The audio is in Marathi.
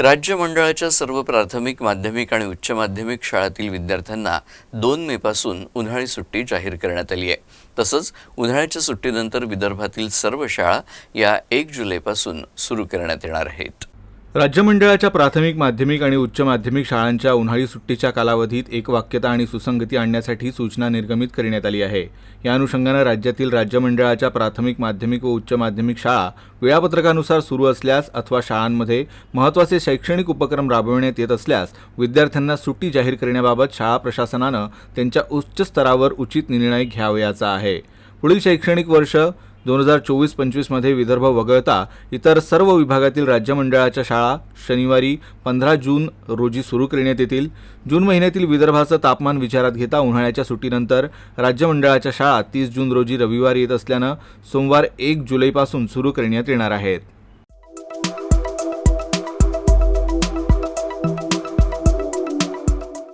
राज्य मंडळाच्या सर्व प्राथमिक माध्यमिक आणि उच्च माध्यमिक शाळातील विद्यार्थ्यांना दोन मेपासून उन्हाळी सुट्टी जाहीर करण्यात आली आहे. तसंच उन्हाळ्याच्या सुट्टीनंतर विदर्भातील सर्व शाळा या एक जुलैपासून सुरू करण्यात येणार आहेत. राज्य मंडळाच्या प्राथमिक माध्यमिक आणि उच्च माध्यमिक शाळांच्या उन्हाळी सुट्टीच्या कालावधीत एकवाक्यता आणि सुसंगती आणण्यासाठी सूचना निर्गमित करण्यात आली आहे. या अनुषंगानं राज्यातील राज्य मंडळाच्या प्राथमिक माध्यमिक व उच्च माध्यमिक शाळा वेळापत्रकानुसार सुरू असल्यास अथवा शाळांमध्ये महत्त्वाचे शैक्षणिक उपक्रम राबविण्यात येत असल्यास विद्यार्थ्यांना सुट्टी जाहीर करण्याबाबत शाळा प्रशासनानं त्यांच्या उच्च स्तरावर उचित निर्णय घ्यावयाचा आहे. पुढील शैक्षणिक वर्ष दोन हजार चोवीस पंचवीसमध्ये विदर्भ वगळता इतर सर्व विभागातील राज्य मंडळाच्या शाळा शनिवारी पंधरा जून रोजी सुरू करण्यात येतील. जून महिन्यातील विदर्भाचं तापमान विचारात घेता उन्हाळ्याच्या सुट्टीनंतर राज्य मंडळाच्या शाळा तीस जून रोजी रविवारी येत असल्यानं सोमवार एक जुलैपासून सुरू करण्यात येणार आहेत.